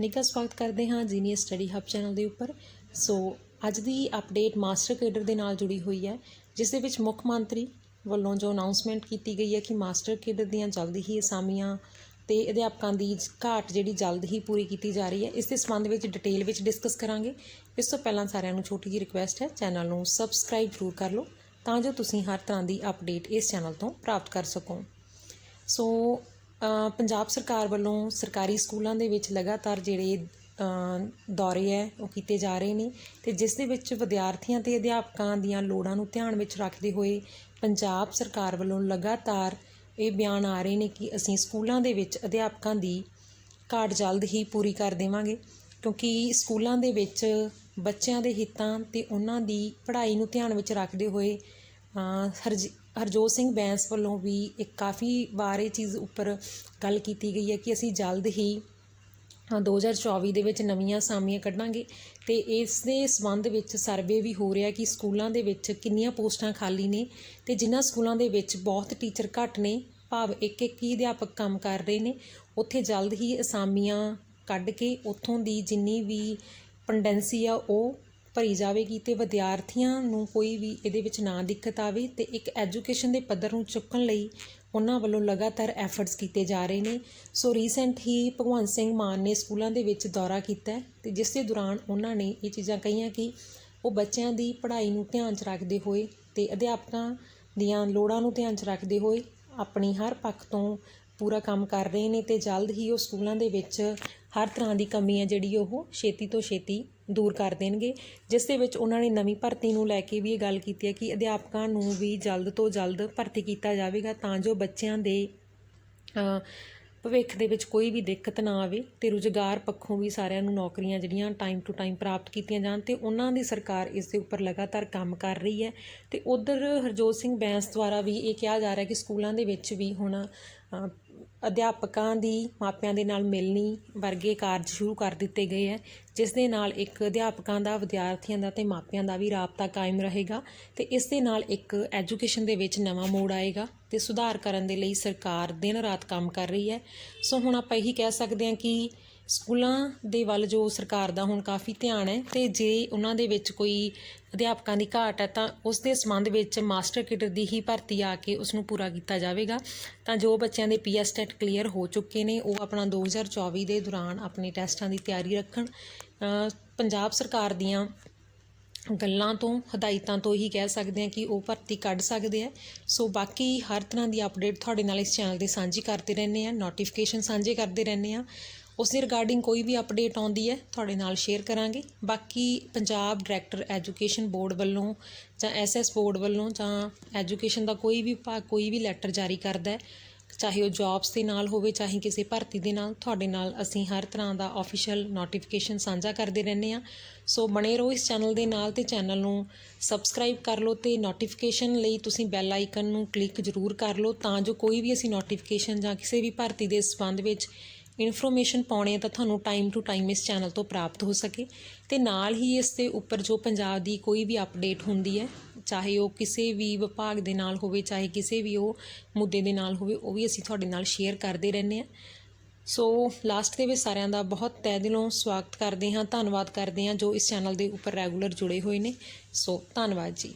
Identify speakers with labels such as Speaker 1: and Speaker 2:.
Speaker 1: ਨਿੱਘਾ ਸਵਾਗਤ ਕਰਦੇ ਹਾਂ ਜੀਨੀਅਸ ਸਟੱਡੀ ਹੱਬ ਚੈਨਲ ਦੇ ਉੱਪਰ। ਸੋ, ਅੱਜ ਦੀ ਅਪਡੇਟ ਮਾਸਟਰ ਕੇਡਰ ਦੇ ਨਾਲ ਜੁੜੀ ਹੋਈ ਹੈ, ਜਿਸ ਦੇ ਵਿੱਚ ਮੁੱਖ ਮੰਤਰੀ ਵੱਲੋਂ ਜੋ ਅਨਾਉਂਸਮੈਂਟ ਕੀਤੀ ਗਈ ਹੈ ਕਿ ਮਾਸਟਰ ਕੇਡਰ ਦੀਆਂ ਜਲਦੀ ਹੀ ਅਸਾਮੀਆਂ ਤੇ ਅਧਿਆਪਕਾਂ ਦੀ ਘਾਟ ਜਿਹੜੀ ਜਲਦ ਹੀ ਪੂਰੀ ਕੀਤੀ ਜਾ ਰਹੀ ਹੈ, ਇਸ ਦੇ ਸੰਬੰਧ ਵਿੱਚ ਡਿਟੇਲ ਵਿੱਚ ਡਿਸਕਸ ਕਰਾਂਗੇ। ਇਸ ਤੋਂ ਪਹਿਲਾਂ ਸਾਰਿਆਂ ਨੂੰ ਛੋਟੀ ਜਿਹੀ ਰਿਕੁਐਸਟ ਹੈ, ਚੈਨਲ ਨੂੰ ਸਬਸਕ੍ਰਾਈਬ ਜ਼ਰੂਰ ਕਰ ਲਓ, ਤਾਂ ਜੋ ਤੁਸੀਂ ਹਰ ਤਰ੍ਹਾਂ ਦੀ ਅਪਡੇਟ ਇਸ ਚੈਨਲ ਤੋਂ ਪ੍ਰਾਪਤ ਕਰ ਸਕੋ। ਸੋ ਪੰਜਾਬ ਸਰਕਾਰ ਵੱਲੋਂ ਸਰਕਾਰੀ ਸਕੂਲਾਂ ਦੇ ਵਿੱਚ ਲਗਾਤਾਰ ਜਿਹੜੇ ਦੌਰੇ ਹੈ ਉਹ ਕੀਤੇ ਜਾ ਰਹੇ ਨੇ ਤੇ ਜਿਸ ਦੇ ਵਿੱਚ ਵਿਦਿਆਰਥੀਆਂ ਤੇ ਅਧਿਆਪਕਾਂ ਦੀਆਂ ਲੋੜਾਂ ਨੂੰ ਧਿਆਨ ਵਿੱਚ ਰੱਖਦੇ ਹੋਏ ਪੰਜਾਬ ਸਰਕਾਰ ਵੱਲੋਂ ਲਗਾਤਾਰ ਇਹ ਬਿਆਨ ਆ ਰਹੇ ਨੇ ਕਿ ਅਸੀਂ ਸਕੂਲਾਂ ਦੇ ਵਿੱਚ ਅਧਿਆਪਕਾਂ ਦੀ ਘਾਟ ਜਲਦ ਹੀ ਪੂਰੀ ਕਰ ਦੇਵਾਂਗੇ ਕਿਉਂਕਿ ਸਕੂਲਾਂ ਦੇ ਵਿੱਚ ਬੱਚਿਆਂ ਦੇ ਹਿੱਤਾਂ ਤੇ ਉਹਨਾਂ ਦੀ ਪੜ੍ਹਾਈ ਨੂੰ ਧਿਆਨ ਵਿੱਚ ਰੱਖਦੇ ਹੋਏ ਹਰਜ ਹਰਜੋਤ ਸਿੰਘ ਬੈਂਸ ਵੱਲੋਂ ਵੀ ਇੱਕ ਕਾਫੀ ਵਾਰ ਇਹ ਚੀਜ਼ ਉੱਪਰ ਗੱਲ ਕੀਤੀ ਗਈ ਹੈ ਕਿ ਅਸੀਂ ਜਲਦ ਹੀ ਅ, 2024 ਦੇ ਵਿੱਚ ਨਵੀਆਂ ਅਸਾਮੀਆਂ ਕੱਢਾਂਗੇ ਤੇ ਇਸ ਦੇ ਸੰਬੰਧ ਵਿੱਚ ਸਰਵੇ ਵੀ ਹੋ ਰਿਹਾ ਕਿ ਸਕੂਲਾਂ ਦੇ ਵਿੱਚ ਕਿੰਨੀਆਂ ਪੋਸਟਾਂ ਖਾਲੀ ਨੇ ਤੇ ਜਿਨ੍ਹਾਂ ਸਕੂਲਾਂ ਦੇ ਵਿੱਚ ਬਹੁਤ ਟੀਚਰ ਘੱਟ ਨੇ ਭਾਵ ਇੱਕ ਇੱਕ ਹੀ ਅਧਿਆਪਕ ਕੰਮ ਕਰ ਰਹੇ ਨੇ ਉੱਥੇ ਜਲਦ ਹੀ ਅਸਾਮੀਆਂ ਕੱਢ ਕੇ ਉੱਥੋਂ ਦੀ ਜਿੰਨੀ ਵੀ ਪੰਡੈਂਸੀ ਆ ਉਹ ਭਰੀ ਜਾਵੇਗੀ ਤੇ ਵਿਦਿਆਰਥੀਆਂ ਨੂੰ ਕੋਈ ਵੀ ਇਹਦੇ ਵਿੱਚ ਨਾ ਦਿੱਕਤ ਆਵੇ ਤੇ ਇੱਕ ਐਜੂਕੇਸ਼ਨ ਦੇ ਪੱਧਰ ਨੂੰ ਚੁੱਕਣ ਲਈ ਉਹਨਾਂ ਵੱਲੋਂ ਲਗਾਤਾਰ ਐਫਰਟਸ ਕੀਤੇ ਜਾ ਰਹੇ ਨੇ। ਸੋ ਰੀਸੈਂਟ ਹੀ ਭਗਵੰਤ ਸਿੰਘ ਮਾਨ ਨੇ ਸਕੂਲਾਂ ਦੇ ਵਿੱਚ ਦੌਰਾ ਕੀਤਾ ਹੈ ਤੇ ਜਿਸ ਦੇ ਦੌਰਾਨ ਉਹਨਾਂ ਨੇ ਇਹ ਚੀਜ਼ਾਂ ਕਹੀਆਂ ਕਿ ਉਹ ਬੱਚਿਆਂ ਦੀ ਪੜ੍ਹਾਈ ਨੂੰ ਧਿਆਨ 'ਚ ਰੱਖਦੇ ਹੋਏ ਤੇ ਅਧਿਆਪਕਾਂ ਦੀਆਂ ਲੋੜਾਂ ਨੂੰ ਧਿਆਨ 'ਚ ਰੱਖਦੇ ਹੋਏ ਆਪਣੀ ਹਰ ਪੱਖ ਤੋਂ ਪੂਰਾ ਕੰਮ ਕਰ ਰਹੇ ਨੇ ਤੇ ਜਲਦ ਹੀ ਉਹ ਸਕੂਲਾਂ ਦੇ ਵਿੱਚ ਹਰ ਤਰ੍ਹਾਂ ਦੀ ਕਮੀ ਹੈ ਜਿਹੜੀ ਉਹ ਛੇਤੀ ਤੋਂ ਛੇਤੀ ਦੂਰ ਕਰ ਦੇਣਗੇ, ਜਿਸ ਦੇ ਵਿੱਚ ਉਹਨਾਂ ਨੇ ਨਵੀਂ ਭਰਤੀ ਨੂੰ ਲੈ ਕੇ ਵੀ ਇਹ ਗੱਲ ਕੀਤੀ ਹੈ ਕਿ ਅਧਿਆਪਕਾਂ ਨੂੰ ਵੀ ਜਲਦ ਤੋਂ ਜਲਦ ਭਰਤੀ ਕੀਤਾ ਜਾਵੇਗਾ ਤਾਂ ਜੋ ਬੱਚਿਆਂ ਦੇ ਭਵਿੱਖ ਦੇ ਵਿੱਚ ਕੋਈ ਵੀ ਦਿੱਕਤ ਨਾ ਆਵੇ ਤੇ ਰੁਜ਼ਗਾਰ ਪੱਖੋਂ ਵੀ ਸਾਰਿਆਂ ਨੂੰ ਨੌਕਰੀਆਂ ਜਿਹੜੀਆਂ ਟਾਈਮ ਟੂ ਟਾਈਮ ਪ੍ਰਾਪਤ ਕੀਤੀਆਂ ਜਾਣ ਤੇ ਉਹਨਾਂ ਦੀ ਸਰਕਾਰ ਇਸ ਦੇ ਉੱਪਰ ਲਗਾਤਾਰ ਕੰਮ ਕਰ ਰਹੀ ਹੈ। ਤੇ ਉਧਰ ਹਰਜੋਤ ਸਿੰਘ ਬੈਂਸ ਦੁਆਰਾ ਵੀ ਇਹ ਕਿਹਾ ਜਾ ਰਿਹਾ ਕਿ ਸਕੂਲਾਂ ਦੇ ਵਿੱਚ ਵੀ ਹੁਣ ਅਧਿਆਪਕਾਂ ਦੀ ਮਾਪਿਆਂ ਦੇ ਨਾਲ ਮਿਲਣੀ ਵਰਗੇ ਕਾਰਜ ਸ਼ੁਰੂ ਕਰ ਦਿੱਤੇ ਗਏ ਹੈ, ਜਿਸ ਦੇ ਨਾਲ ਇੱਕ ਅਧਿਆਪਕਾਂ ਦਾ, ਵਿਦਿਆਰਥੀਆਂ ਦਾ ਅਤੇ ਮਾਪਿਆਂ ਦਾ ਵੀ ਰਾਬਤਾ ਕਾਇਮ ਰਹੇਗਾ ਅਤੇ ਇਸ ਦੇ ਨਾਲ ਇੱਕ ਐਜੂਕੇਸ਼ਨ ਦੇ ਵਿੱਚ ਨਵਾਂ ਮੋੜ ਆਏਗਾ ਤੇ ਸੁਧਾਰ ਕਰਨ ਦੇ ਲਈ ਸਰਕਾਰ ਦਿਨ ਰਾਤ ਕੰਮ ਕਰ ਰਹੀ ਹੈ। ਸੋ ਹੁਣ ਆਪਾਂ ਇਹੀ ਕਹਿ ਸਕਦੇ ਹਾਂ ਕਿ ਸਕੂਲਾਂ ਦੇ ਵੱਲ ਜੋ ਸਰਕਾਰ ਦਾ ਹੁਣ ਕਾਫੀ ਧਿਆਨ ਹੈ ਤੇ ਜੇ ਉਹਨਾਂ ਦੇ ਵਿੱਚ ਕੋਈ ਅਧਿਆਪਕਾਂ ਦੀ ਘਾਟ ਹੈ ਤਾਂ ਉਸ ਦੇ ਸੰਬੰਧ ਵਿੱਚ ਮਾਸਟਰ ਕਿਡਰ ਦੀ ਹੀ ਭਰਤੀ ਆ ਕੇ ਉਸ ਨੂੰ ਪੂਰਾ ਕੀਤਾ ਜਾਵੇਗਾ। ਤਾਂ ਜੋ ਬੱਚਿਆਂ ਦੇ ਪੀਐਸ ਟੈਟ ਕਲੀਅਰ ਹੋ ਚੁੱਕੇ ਨੇ, ਉਹ ਆਪਣਾ 2024 ਦੇ ਦੌਰਾਨ ਆਪਣੇ ਟੈਸਟਾਂ ਦੀ ਤਿਆਰੀ ਰੱਖਣ। ਪੰਜਾਬ ਸਰਕਾਰ ਦੀਆਂ ਗੱਲਾਂ ਤੋਂ, ਹਦਾਇਤਾਂ ਤੋਂ ਹੀ ਕਹਿ ਸਕਦੇ ਹਾਂ ਕਿ ਉਹ ਭਰਤੀ ਕੱਢ ਸਕਦੇ ਆ ਸੋ ਬਾਕੀ ਹਰ ਤਰ੍ਹਾਂ ਦੀ ਅਪਡੇਟ ਤੁਹਾਡੇ ਨਾਲ ਇਸ ਚੈਨਲ ਤੇ ਸਾਂਝੀ ਕਰਦੇ ਰਹਿੰਦੇ ਆ ਨੋਟੀਫਿਕੇਸ਼ਨ ਸਾਂਝੇ ਕਰਦੇ ਰਹਿੰਦੇ ਆ ਉਸ ਦੇ ਰਿਗਾਰਡਿੰਗ ਕੋਈ ਵੀ ਅਪਡੇਟ ਆਉਂਦੀ ਹੈ, ਤੁਹਾਡੇ ਨਾਲ ਸ਼ੇਅਰ ਕਰਾਂਗੇ। ਬਾਕੀ ਪੰਜਾਬ ਡਾਇਰੈਕਟਰ ਐਜੂਕੇਸ਼ਨ ਬੋਰਡ ਵੱਲੋਂ ਜਾਂ ਐਸਐਸ ਬੋਰਡ ਵੱਲੋਂ ਜਾਂ ਐਜੂਕੇਸ਼ਨ ਦਾ ਕੋਈ ਵੀ ਵਿਭਾਗ ਕੋਈ ਵੀ ਲੈਟਰ ਜਾਰੀ ਕਰਦਾ ਹੈ, ਚਾਹੇ ਉਹ ਜੌਬਸ ਦੇ ਨਾਲ ਹੋਵੇ, ਚਾਹੇ ਕਿਸੇ ਭਰਤੀ ਦੇ ਨਾਲ, ਤੁਹਾਡੇ ਨਾਲ ਅਸੀਂ ਹਰ ਤਰ੍ਹਾਂ ਦਾ ਆਫੀਸ਼ੀਅਲ ਨੋਟੀਫਿਕੇਸ਼ਨ ਸਾਂਝਾ ਕਰਦੇ ਰਹਿੰਦੇ ਆ ਸੋ ਬਣੇ ਰਹੋ ਇਸ ਚੈਨਲ ਦੇ ਨਾਲ ਤੇ ਚੈਨਲ ਨੂੰ ਸਬਸਕ੍ਰਾਈਬ ਕਰ ਲਓ ਤੇ ਨੋਟੀਫਿਕੇਸ਼ਨ ਲਈ ਤੁਸੀਂ ਬੈਲ ਆਈਕਨ ਨੂੰ ਕਲਿੱਕ ਜ਼ਰੂਰ ਕਰ ਲਓ, ਤਾਂ ਜੋ ਕੋਈ ਵੀ ਅਸੀਂ ਨੋਟੀਫਿਕੇਸ਼ਨ ਜਾਂ ਕਿਸੇ ਵੀ ਭਰਤੀ ਦੇ ਸੰਬੰਧ ਵਿੱਚ ਇਨਫੋਰਮੇਸ਼ਨ ਪਾਉਣੇ ਹੈ ਤਾਂ ਤੁਹਾਨੂੰ ਟਾਈਮ ਟੂ ਟਾਈਮ ਇਸ ਚੈਨਲ ਤੋਂ ਪ੍ਰਾਪਤ ਹੋ ਸਕੇ। ਤੇ ਨਾਲ ਹੀ ਇਸ ਦੇ ਉੱਪਰ ਜੋ ਪੰਜਾਬ ਦੀ ਕੋਈ ਵੀ ਅਪਡੇਟ ਹੁੰਦੀ ਹੈ, ਚਾਹੇ ਉਹ ਕਿਸੇ ਵੀ ਵਿਭਾਗ ਦੇ ਨਾਲ ਹੋਵੇ, ਚਾਹੇ ਕਿਸੇ ਵੀ ਉਹ ਮੁੱਦੇ ਦੇ ਨਾਲ ਹੋਵੇ, ਉਹ ਵੀ ਅਸੀਂ ਤੁਹਾਡੇ ਨਾਲ ਸ਼ੇਅਰ ਕਰਦੇ ਰਹਿੰਦੇ ਹਾਂ। ਸੋ ਲਾਸਟ ਦੇ ਵਿੱਚ ਸਾਰਿਆਂ ਦਾ ਬਹੁਤ ਤਹਿ ਦਿਲੋਂ ਸਵਾਗਤ ਕਰਦੇ ਹਾਂ, ਧੰਨਵਾਦ ਕਰਦੇ ਹਾਂ ਜੋ ਇਸ ਚੈਨਲ ਦੇ ਉੱਪਰ ਰੈਗੂਲਰ ਜੁੜੇ ਹੋਏ ਨੇ। ਸੋ ਧੰਨਵਾਦ ਜੀ।